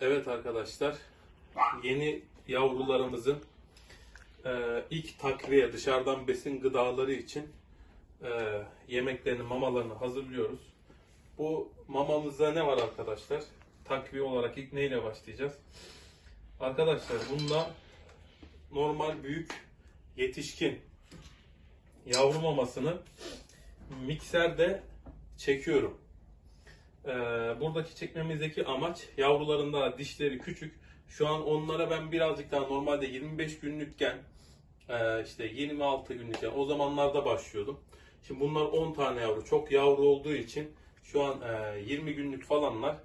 Evet arkadaşlar, yeni yavrularımızın e, ilk takviye dışarıdan besin gıdaları için e, yemeklerini, mamalarını hazırlıyoruz. Bu mamamızda ne var arkadaşlar? Takviye olarak ilk neyle başlayacağız? Arkadaşlar bunda normal büyük yetişkin yavru mamasını mikserde çekiyorum. Ee, buradaki çekmemizdeki amaç yavrularında dişleri küçük. Şu an onlara ben birazcık daha normalde 25 günlükken e, işte 26 günlükken o zamanlarda başlıyordum. Şimdi bunlar 10 tane yavru. Çok yavru olduğu için şu an e, 20 günlük falanlar.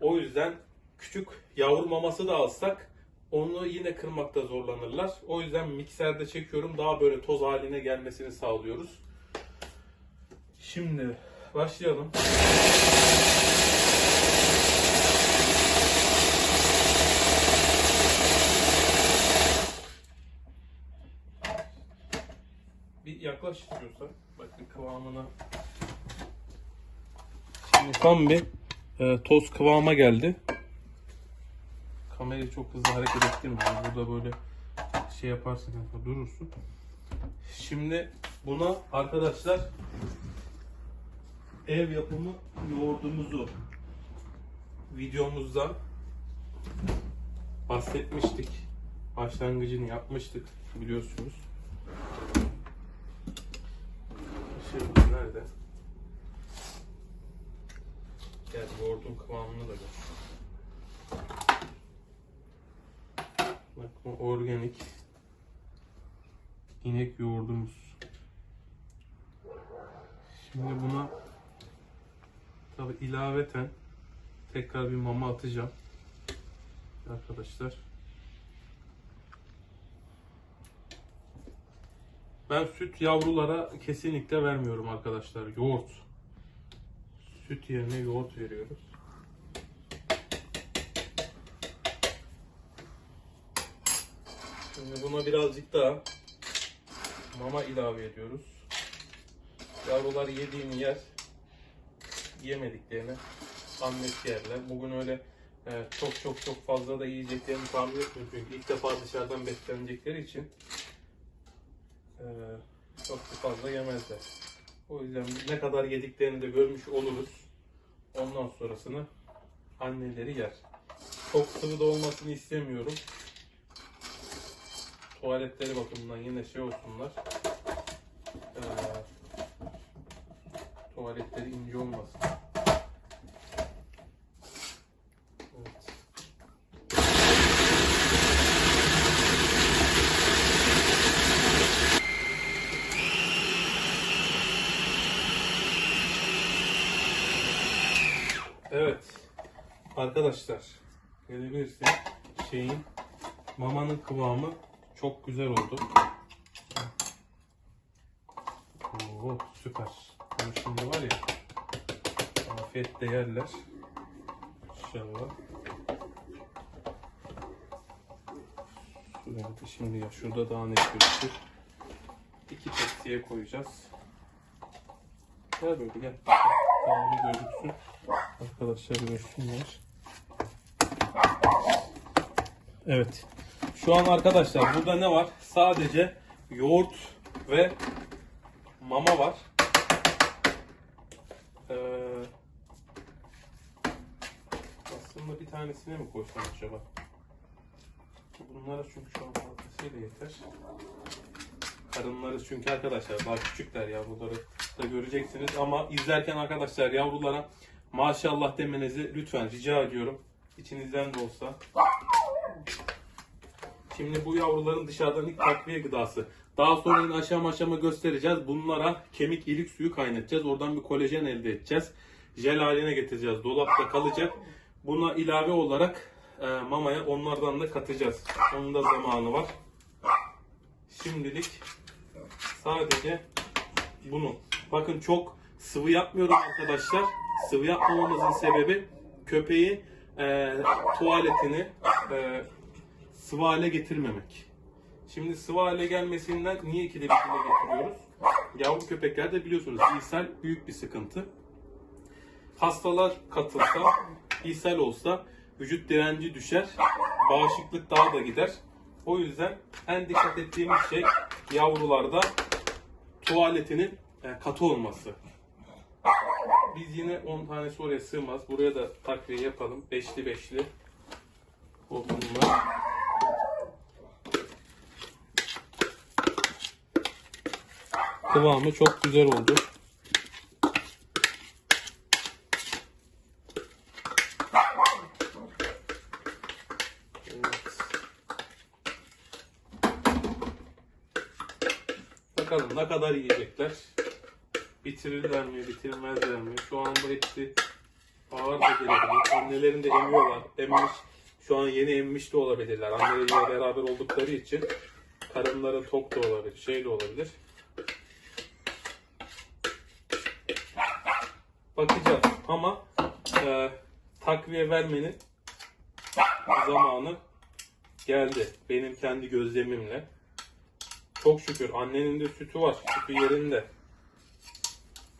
O yüzden küçük yavru maması da alsak onu yine kırmakta zorlanırlar. O yüzden mikserde çekiyorum. Daha böyle toz haline gelmesini sağlıyoruz. Şimdi başlayalım. Bir yaklaş istiyorsan. Bak bir kıvamına. Şimdi tam bir e, toz kıvama geldi. Kamerayı çok hızlı hareket ettirme. Burada böyle şey yaparsın, kanka, durursun. Şimdi buna arkadaşlar ev yapımı yoğurdumuzu videomuzda bahsetmiştik. Başlangıcını yapmıştık biliyorsunuz. Şimdi nerede? Gel yoğurdun kıvamını da gör. Bak bu organik inek yoğurdumuz. Şimdi buna tabi ilaveten tekrar bir mama atacağım. Arkadaşlar. Ben süt yavrulara kesinlikle vermiyorum arkadaşlar. Yoğurt. Süt yerine yoğurt veriyoruz. Şimdi buna birazcık daha mama ilave ediyoruz. Yavrular yediğini yer, yemediklerini annesi yerler. Bugün öyle e, çok çok çok fazla da yiyeceklerini tahmin etmiyorum çünkü ilk defa dışarıdan beslenecekleri için e, çok da fazla yemezler. O yüzden ne kadar yediklerini de görmüş oluruz. Ondan sonrasını anneleri yer. Çok sıvı da olmasını istemiyorum. Tuvaletleri bakımından yine şey olsunlar. Ee, tuvaletleri ince olmasın. Evet. Arkadaşlar görebilirsiniz şeyin mamanın kıvamı çok güzel oldu. Oo süper. Bunu şimdi var ya afiyetle yerler. İnşallah. Evet, şimdi ya şurada daha net gözükür. İki tepsiye koyacağız. Gel böyle gel. İyi gözüksün. Arkadaşlar görsünler. Evet. Şu an arkadaşlar burada ne var? Sadece yoğurt ve mama var. Ee, tanesine mi koysam acaba? Bunlara çünkü şu an fazlasıyla yeter. Karınları çünkü arkadaşlar daha küçükler yavruları da göreceksiniz ama izlerken arkadaşlar yavrulara maşallah demenizi lütfen rica ediyorum. İçinizden de olsa. Şimdi bu yavruların dışarıdan ilk takviye gıdası. Daha sonra yine aşama aşama göstereceğiz. Bunlara kemik ilik suyu kaynatacağız. Oradan bir kolajen elde edeceğiz. Jel haline getireceğiz. Dolapta kalacak. Buna ilave olarak e, mamaya onlardan da katacağız. Onun da zamanı var. Şimdilik sadece bunu. Bakın çok sıvı yapmıyorum arkadaşlar. Sıvı yapmamamızın sebebi köpeği e, tuvaletini e, sıvı hale getirmemek. Şimdi sıvı hale gelmesinden niye ikide bir dile getiriyoruz? Yavru köpeklerde biliyorsunuz ishal büyük bir sıkıntı. Hastalar katılsa, ishal olsa vücut direnci düşer, bağışıklık daha da gider. O yüzden en dikkat ettiğimiz şey yavrularda tuvaletinin e, katı olması. Biz yine 10 tanesi oraya sığmaz. Buraya da takviye yapalım. Beşli beşli. O bunlar. Kıvamı çok güzel oldu. Bakalım ne kadar yiyecekler. Bitirirler mi, bitirmezler mi? Şu an bu hepsi ağır da gelebilir. Annelerin de emiyorlar. Emmiş, şu an yeni emmiş de olabilirler. Anneleriyle beraber oldukları için karınları tok da olabilir, şey de olabilir. Bakacağız ama e, takviye vermenin zamanı geldi. Benim kendi gözlemimle. Çok şükür annenin de sütü var. Sütü yerinde.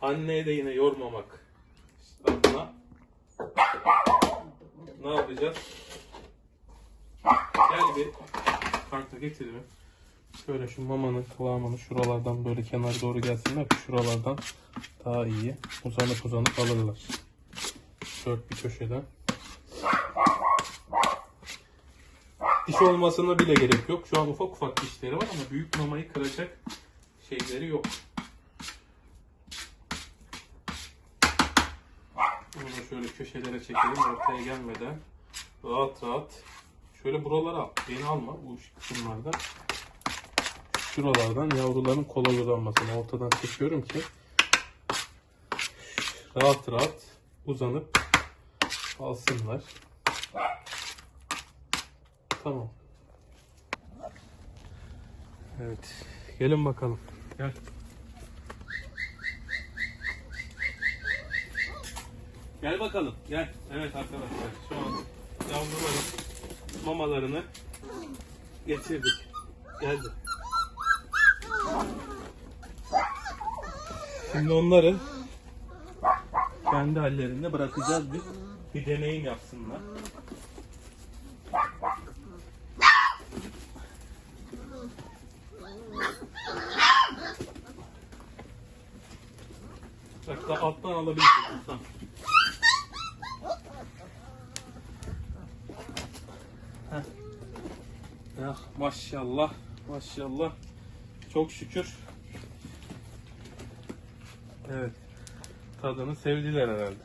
Anneye de yine yormamak adına ne yapacağız? Gel bir kartı getirelim. Şöyle şu mamanın kıvamını şuralardan böyle kenara doğru gelsinler şuralardan daha iyi uzanıp uzanıp alırlar. Dört bir köşeden. Diş olmasına bile gerek yok. Şu an ufak ufak dişleri var ama büyük mamayı kıracak şeyleri yok. Bunu da şöyle köşelere çekelim ortaya gelmeden. Rahat rahat. Şöyle buralara al. Beni alma bu kısımlarda. Şuralardan yavruların kolay uzanmasını ortadan çekiyorum ki rahat rahat uzanıp alsınlar. Tamam. Evet. Gelin bakalım. Gel. Gel bakalım. Gel. Evet arkadaşlar. Şu an yavruların mamalarını getirdik. Geldi. Şimdi onları kendi hallerinde bırakacağız bir. Bir deneyim yapsınlar. Bak da alttan alabilirsin. Alttan. Ya maşallah, maşallah. Çok şükür. Evet. Tadını sevdiler herhalde.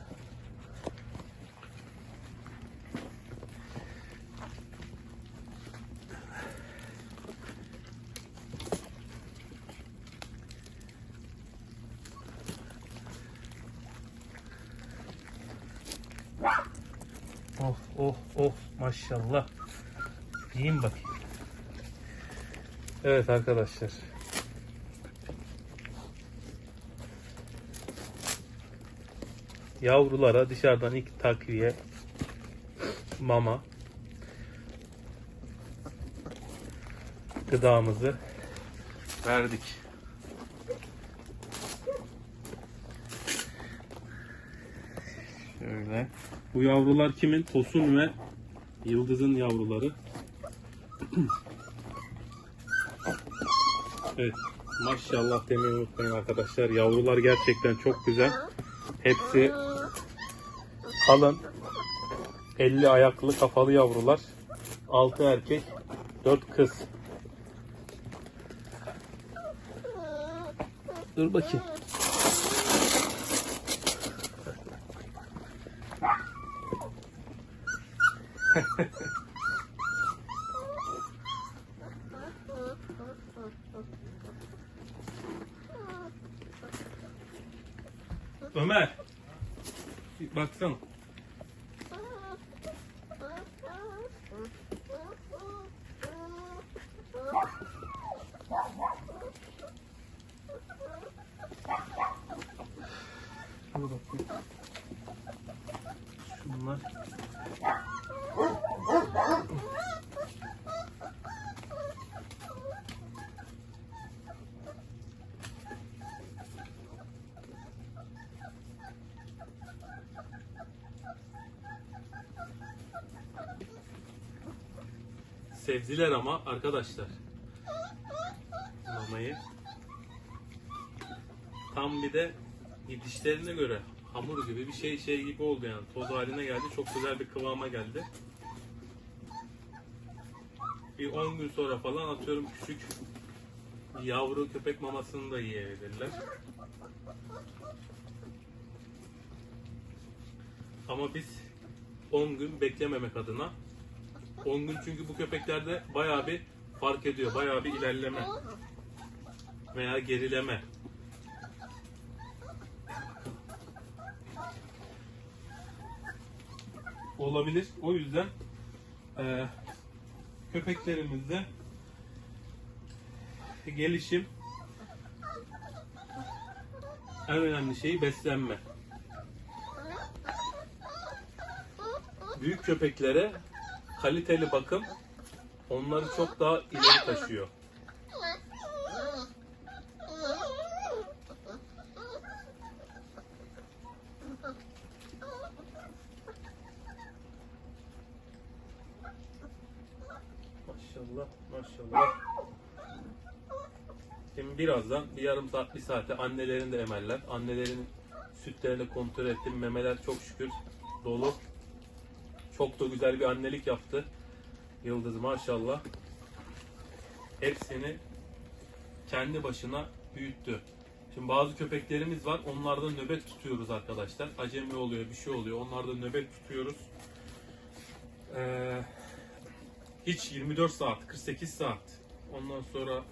Of of of maşallah. Yiyin bakayım. Evet arkadaşlar. Yavrulara dışarıdan ilk takviye mama gıdamızı verdik. Şöyle. Bu yavrular kimin? Tosun ve Yıldız'ın yavruları. evet. Maşallah demeyi unutmayın arkadaşlar. Yavrular gerçekten çok güzel. Hepsi kalın. 50 ayaklı kafalı yavrular. 6 erkek, 4 kız. Dur bakayım. Ömer. Bir baksana. Şuna bakayım. Şunlar. Sevdiler ama arkadaşlar. Mamayı. Tam bir de dişlerine göre hamur gibi bir şey şey gibi oldu yani. Toz haline geldi. Çok güzel bir kıvama geldi. Bir 10 gün sonra falan atıyorum küçük yavru köpek mamasını da yiyebilirler. Ama biz 10 gün beklememek adına 10 gün çünkü bu köpeklerde bayağı bir fark ediyor. Bayağı bir ilerleme veya gerileme. Olabilir. O yüzden eee köpeklerimizde gelişim en önemli şey beslenme. Büyük köpeklere kaliteli bakım onları çok daha ileri taşıyor. Maşallah, maşallah. Şimdi birazdan bir yarım saat, bir saate annelerin de emerler. Annelerin sütlerini kontrol ettim. Memeler çok şükür dolu. Çok da güzel bir annelik yaptı. Yıldız maşallah. Hepsini kendi başına büyüttü. Şimdi bazı köpeklerimiz var. Onlarda nöbet tutuyoruz arkadaşlar. Acemi oluyor, bir şey oluyor. Onlarda nöbet tutuyoruz. Ee, hiç 24 saat, 48 saat. Ondan sonra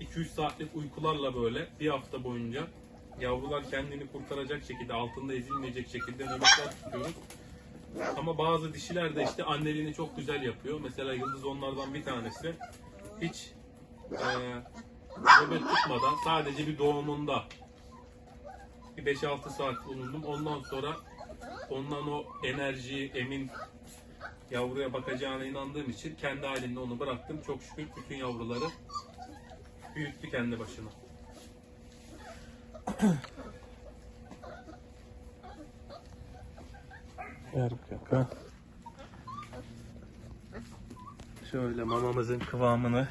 2-3 saatlik uykularla böyle bir hafta boyunca yavrular kendini kurtaracak şekilde, altında ezilmeyecek şekilde nöbetler tutuyoruz. Ama bazı dişiler de işte anneliğini çok güzel yapıyor. Mesela Yıldız onlardan bir tanesi. Hiç eee nöbet tutmadan sadece bir doğumunda bir 5-6 saat bulundum. Ondan sonra ondan o enerjiyi emin yavruya bakacağına inandığım için kendi halinde onu bıraktım. Çok şükür bütün yavruları büyüttü kendi başına. Ver kaka. Şöyle mamamızın kıvamını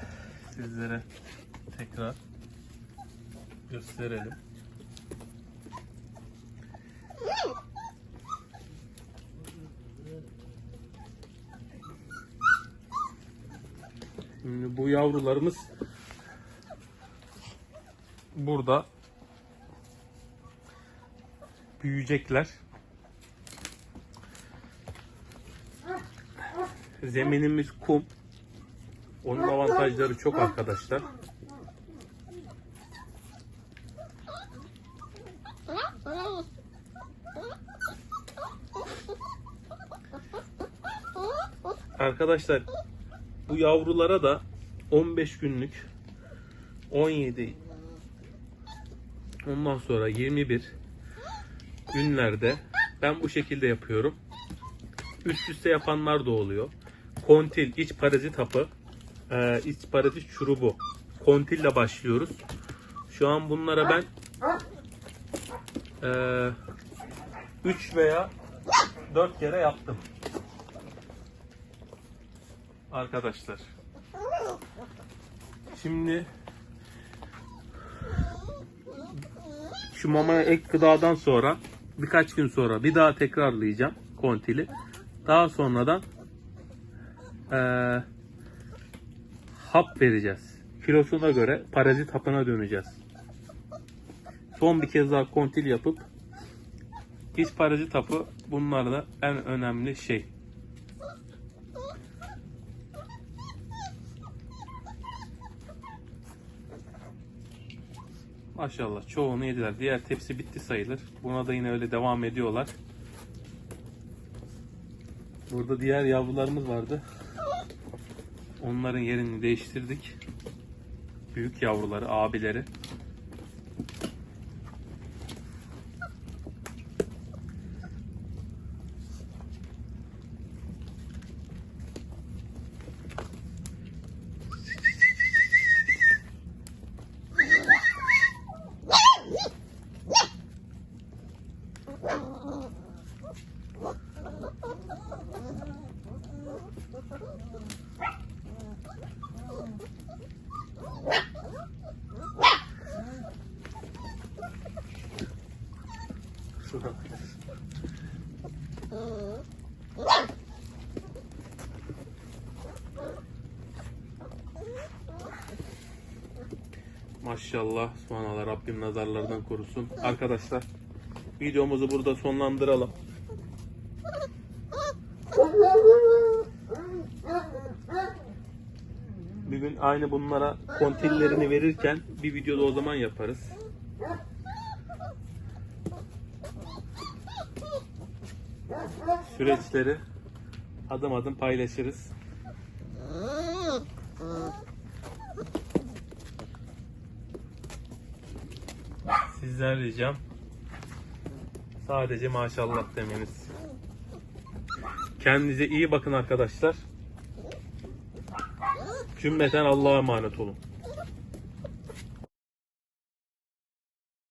sizlere tekrar gösterelim. Şimdi bu yavrularımız burada büyüyecekler. Zeminimiz kum. Onun avantajları çok arkadaşlar. Arkadaşlar bu yavrulara da 15 günlük 17 ondan sonra 21 günlerde ben bu şekilde yapıyorum. Üst üste yapanlar da oluyor. Kontil, iç parazit hapı, e, iç parazit şurubu. Kontille başlıyoruz. Şu an bunlara ben 3 veya 4 kere yaptım. Arkadaşlar. Şimdi şu mama ek gıdadan sonra birkaç gün sonra bir daha tekrarlayacağım kontili. Daha sonradan eee, hap vereceğiz. Kilosuna göre parazit hapına döneceğiz. Son bir kez daha kontil yapıp iç parazit hapı bunlar da en önemli şey. Maşallah çoğunu yediler. Diğer tepsi bitti sayılır. Buna da yine öyle devam ediyorlar. Burada diğer yavrularımız vardı. Onların yerini değiştirdik. Büyük yavruları, abileri. Maşallah subhanallah Rabbim nazarlardan korusun. Arkadaşlar videomuzu burada sonlandıralım. Bir gün aynı bunlara kontillerini verirken bir videoda o zaman yaparız. Süreçleri adım adım paylaşırız. Sizden ricam sadece maşallah demeniz. Kendinize iyi bakın arkadaşlar. Cümleten Allah'a emanet olun.